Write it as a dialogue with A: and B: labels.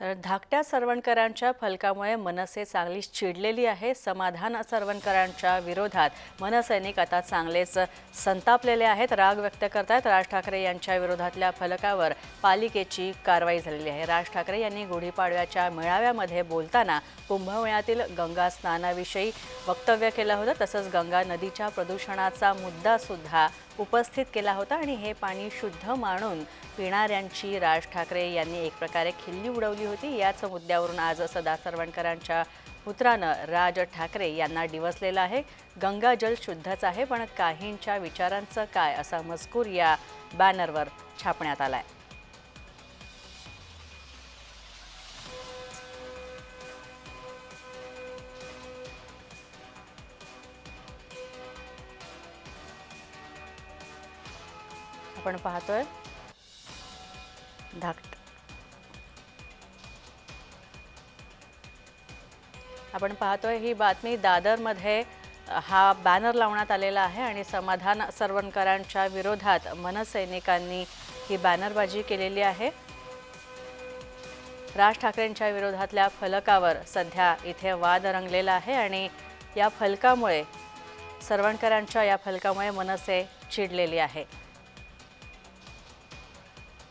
A: तर धाकट्या सरवणकरांच्या फलकामुळे मनसे चांगलीच चिडलेली आहे. समाधान सरवणकरांच्या विरोधात मनसैनिक आता चांगलेच संतापलेले आहेत. राग व्यक्त करतायत. राज ठाकरे यांच्या विरोधातल्या फलकावर पालिकेची कारवाई झालेली आहे. राज ठाकरे यांनी गुढीपाडव्याच्या मेळाव्यामध्ये बोलताना कुंभमेळ्यातील गंगा स्नानाविषयी वक्तव्य केलं होतं. तसंच गंगा नदीच्या प्रदूषणाचा मुद्दासुद्धा उपस्थित केला होता आणि हे पाणी शुद्ध मानून पिणाऱ्यांची राज ठाकरे यांनी एक प्रकारे खिल्ली उडवली होती. याच मुद्द्यावरून आज सदा सरवणकरांच्या पुत्रानं राज ठाकरे यांना डिवसलेलं आहे. गंगा जल शुद्धच आहे पण काहींच्या विचारांचं काय असा मजकूर या बॅनरवर छापण्यात आलाय. आपण पाहतोय. धाकट आपण पाहतोय ही बातमी दादरमध्ये हा बॅनर लावण्यात आलेला आहे आणि समाधान सरवणकरांच्या विरोधात मनसैनिकांनी ही बॅनरबाजी केलेली आहे. राज ठाकरेंच्या विरोधातल्या फलकावर सध्या इथे वाद रंगलेला आहे आणि या फलकामुळे सरवणकरांच्या या फलकामुळे मनसे चिडलेली आहे.